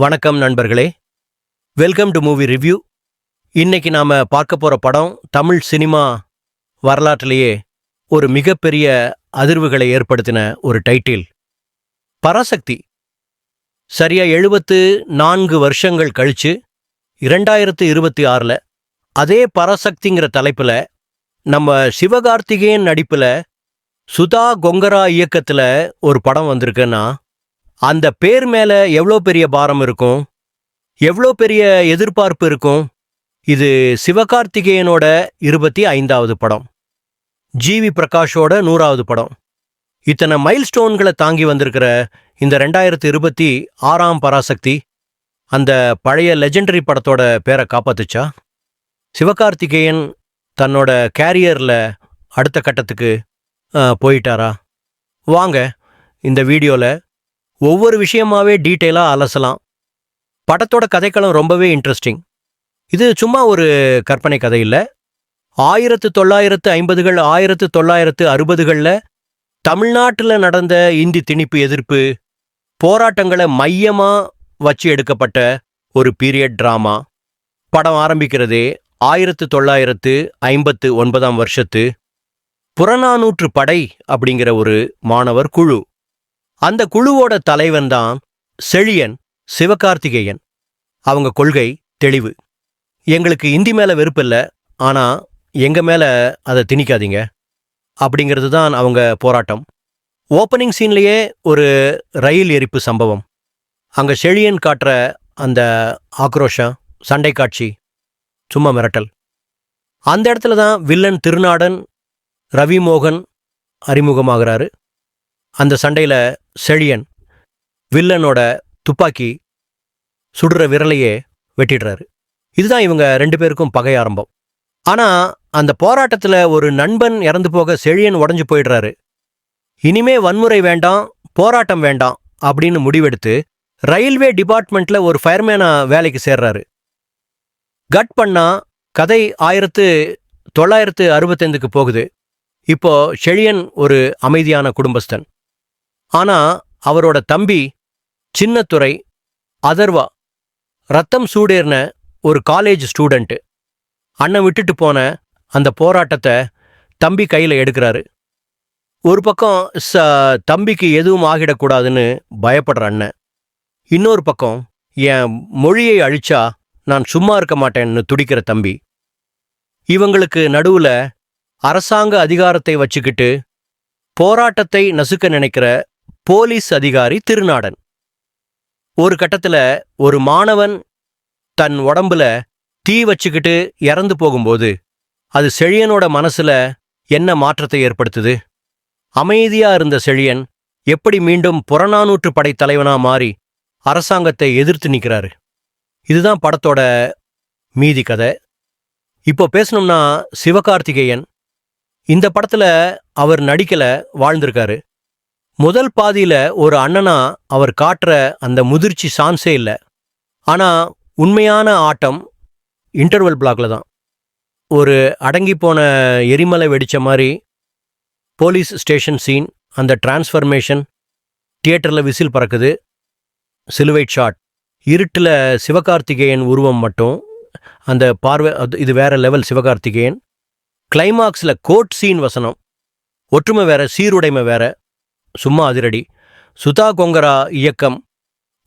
வணக்கம் நண்பர்களே. Welcome to movie review இன்னைக்கு நாம பார்க்க போற படம் தமிழ் சினிமா வரலாற்றிலேயே ஒரு மிகப்பெரிய அதிர்வுகளை ஏற்படுத்தின ஒரு டைட்டில் பராசக்தி. சரியா எழுபத்து நான்கு வருஷங்கள் கழிச்சு இரண்டாயிரத்து இருபத்தி ஆறில் அதே பராசக்திங்கிற தலைப்பில் நம்ம சிவகார்த்திகேயன் நடிப்புல சுதா கொங்கரா இயக்கத்துல ஒரு படம் வந்திருக்குன்னா அந்த பேர் மேல எவ்வளோ பெரிய பாரம் இருக்கும்? எவ்வளோ பெரிய எதிர்பார்ப்பு இருக்கும்? இது சிவகார்த்திகேயனோட இருபத்தி ஐந்தாவது படம். ஜிவி பிரகாஷோட நூறாவது படம். இத்தனை மைல் ஸ்டோன்களை தாங்கி வந்திருக்கிற இந்த ரெண்டாயிரத்து இருபத்தி ஆறாம் பராசக்தி அந்த பழைய லெஜெண்டரி படத்தோட பேரை காப்பாத்துச்சா? சிவகார்த்திகேயன் தன்னோட கேரியரில் அடுத்த கட்டத்துக்கு போயிட்டாரா? வாங்க இந்த வீடியோவில் ஒவ்வொரு விஷயமாவே டீட்டெயிலாக அலசலாம். படத்தோட கதைக்களம் ரொம்பவே இன்ட்ரெஸ்டிங். இது சும்மா ஒரு கற்பனை கதை இல்லை. ஆயிரத்து தொள்ளாயிரத்து ஐம்பதுகள் ஆயிரத்து தொள்ளாயிரத்து அறுபதுகளில் தமிழ்நாட்டில் நடந்த இந்தி திணிப்பு எதிர்ப்பு போராட்டங்களை மையமா வச்சு எடுக்கப்பட்ட ஒரு பீரியட் டிராமா. படம் ஆரம்பிக்கிறதே ஆயிரத்து தொள்ளாயிரத்து ஐம்பத்து ஒன்பதாம் வருஷத்து புறநானூற்று படை அப்படிங்கிற ஒரு மாணவர் குழு. அந்த குழுவோட தலைவன் தான் செழியன் சிவகார்த்திகேயன். அவங்க கொள்கை தெளிவு. எங்களுக்கு இந்தி மேலே வெறுப்பில்லை ஆனால் எங்கள் மேலே அதை திணிக்காதீங்க. அப்படிங்கிறது தான் அவங்க போராட்டம். ஓப்பனிங் சீன்லேயே ஒரு ரயில் எரிப்பு சம்பவம். அங்கே செழியன் காட்டுற அந்த ஆக்ரோஷம் சண்டை காட்சி சும்மா மிரட்டல். அந்த இடத்துல தான் வில்லன் திருநாடன் ரவி மோகன் அறிமுகமாகிறாரு. அந்த சண்டையில் செழியன் வில்லனோட துப்பாக்கி சுடுற விரலையே வெட்டிடுறாரு. இதுதான் இவங்க ரெண்டு பேருக்கும் பகை ஆரம்பம். ஆனால் அந்த போராட்டத்தில் ஒரு நண்பன் இறந்து போக செழியன் உடஞ்சு போயிடுறாரு. இனிமே வன்முறை வேண்டாம் போராட்டம் வேண்டாம் அப்படின்னு முடிவெடுத்து ரயில்வே டிபார்ட்மெண்ட்ல ஒரு ஃபயர்மேனா வேலைக்கு சேர்றாரு. கட் பண்ணா கதை ஆயிரத்து தொள்ளாயிரத்து அறுபத்தைந்துக்கு போகுது. இப்போ செழியன் ஒரு அமைதியான குடும்பஸ்தன். ஆனா அவரோட தம்பி சின்னத்துறை அதர்வா ரத்தம் சூடேறின ஒரு காலேஜ் ஸ்டூடெண்ட்டு அண்ணன் விட்டுட்டு போன அந்த போராட்டத்தை தம்பி கையில் எடுக்கிறாரு. ஒரு பக்கம் ச தம்பிக்கு எதுவும் ஆகிடக்கூடாதுன்னு பயப்படுற அண்ணன். இன்னொரு பக்கம் என் மொழியை அழிச்சா நான் சும்மா இருக்க மாட்டேன்னு துடிக்கிற தம்பி. இவங்களுக்கு நடுவில் அரசாங்க அதிகாரத்தை வச்சுக்கிட்டு போராட்டத்தை நசுக்க நினைக்கிற போலீஸ் அதிகாரி திருநாடன். ஒரு கட்டத்துல ஒரு மாணவன் தன் உடம்புல தீ வச்சுக்கிட்டு இறந்து போகும்போது அது செழியனோட மனசுல என்ன மாற்றத்தை ஏற்படுத்துது? அமைதியா இருந்த செழியன் எப்படி மீண்டும் புறநானூற்று படை தலைவனா மாறி அரசாங்கத்தை எதிர்த்து நிற்கிறாரு இதுதான் படத்தோட மீதி கதை. இப்போ பேசணும்னா சிவகார்த்திகேயன். இந்த படத்துல அவர் நடிக்கல வாழ்ந்திருக்காரு. முதல் பாதியில் ஒரு அண்ணனா அவர் காட்டுற அந்த முதிர்ச்சி சான்ஸே இல்லை. ஆனால் உண்மையான ஆட்டம் இன்டர்வல் பிளாக்ல தான். ஒரு அடங்கி போன எரிமலை வெடித்த மாதிரி போலீஸ் ஸ்டேஷன் சீன் அந்த டிரான்ஸ்ஃபர்மேஷன் தியேட்டரில் விசில் பறக்குது. சிலுவைட் ஷாட் இருட்டில் சிவகார்த்திகேயன் உருவம் மட்டும் அந்த பார்வை அது- இது வேற லெவல் சிவகார்த்திகேயன். கிளைமாக்ஸில் கோட் சீன் வசனம். ஒற்றுமை வேற சீருடைமை வேற. சும்மா அதிரடி. சுதா கொங்கரா இயக்கம்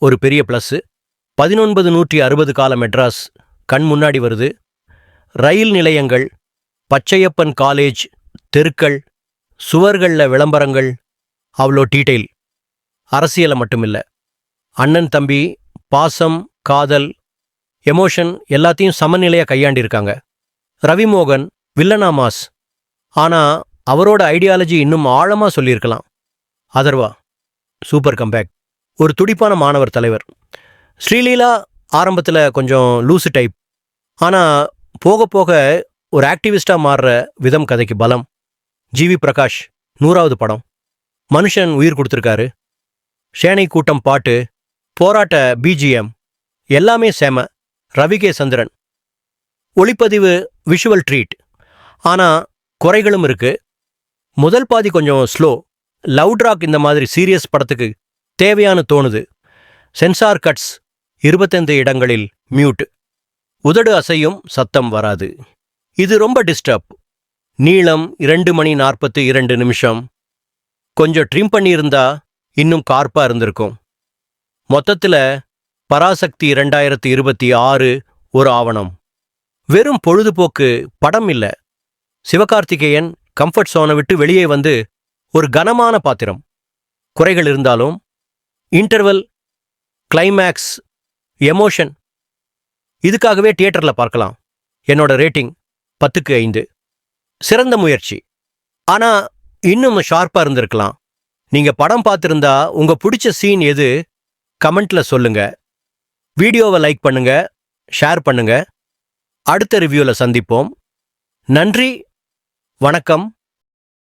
ஒரு பெரிய ப்ளஸ்ஸு பதினொன்பது நூற்றி அறுபது கால மெட்ராஸ் கண் முன்னாடி வருது. ரயில் நிலையங்கள் பச்சையப்பன் காலேஜ் தெருக்கள் சுவர்களில் விளம்பரங்கள் அவ்வளோ டீட்டெயில் அரசியலை மட்டுமில்ல. அண்ணன் தம்பி பாசம் காதல் எமோஷன் எல்லாத்தையும் சமநிலையாக கையாண்டிருக்காங்க. ரவிமோகன் வில்லனா மாஸ். ஆனா அவரோட ஐடியாலஜி இன்னும் ஆழமா சொல்லியிருக்கலாம். Atharvaa super comeback. ஒரு துடிப்பான மாணவர் தலைவர். ஸ்ரீலீலா ஆரம்பத்தில் கொஞ்சம் லூசு டைப். ஆனால் போக போக ஒரு ஆக்டிவிஸ்டாக மாறுற விதம் கதைக்கு பலம். ஜிவி பிரகாஷ் நூறாவது படம். மனுஷன் உயிர் கொடுத்துருக்காரு. சேனை கூட்டம் பாட்டு போராட்ட பிஜிஎம் எல்லாமே சேம ரவிகே சந்திரன் ஒளிப்பதிவு விஷுவல் ட்ரீட். ஆனால் குறைகளும் இருக்கு. முதல் பாதி கொஞ்சம் ஸ்லோ. லவ் ராக் இந்த மாதிரி சீரியஸ் படத்துக்கு தேவையான தோணுது. சென்சார் கட்ஸ் இருபத்தைந்து இடங்களில் மியூட். உதடு அசையும் சத்தம் வராது. இது ரொம்ப டிஸ்டர்ப். நீளம் இரண்டு மணி நாற்பத்தி இரண்டு நிமிஷம். கொஞ்சம் ட்ரிம் பண்ணியிருந்தா இன்னும் கார்ப்பா இருந்திருக்கும். மொத்தத்துல பராசக்தி இரண்டாயிரத்தி இருபத்தி ஆறு ஒரு ஆவணம். வெறும் பொழுதுபோக்கு படம் இல்ல. சிவகார்த்திகேயன் கம்ஃபர்ட் சோனை விட்டு வெளியே வந்து ஒரு கனமான பாத்திரம். குறைகள் இருந்தாலும் இன்டர்வல் கிளைமேக்ஸ் எமோஷன் இதுக்காகவே தியேட்டரில் பார்க்கலாம். என்னோட ரேட்டிங் பத்துக்கு ஐந்து. சிறந்த முயற்சி. ஆனால் இன்னும் ஷார்ப்பாக இருந்திருக்கலாம். நீங்கள் படம் பார்த்திருந்தா உங்க பிடிச்ச சீன் எது? கமெண்ட்ல சொல்லுங்க. வீடியோவை லைக் பண்ணுங்க ஷேர் பண்ணுங்க. அடுத்த ரிவ்யூவில் சந்திப்போம். நன்றி வணக்கம்.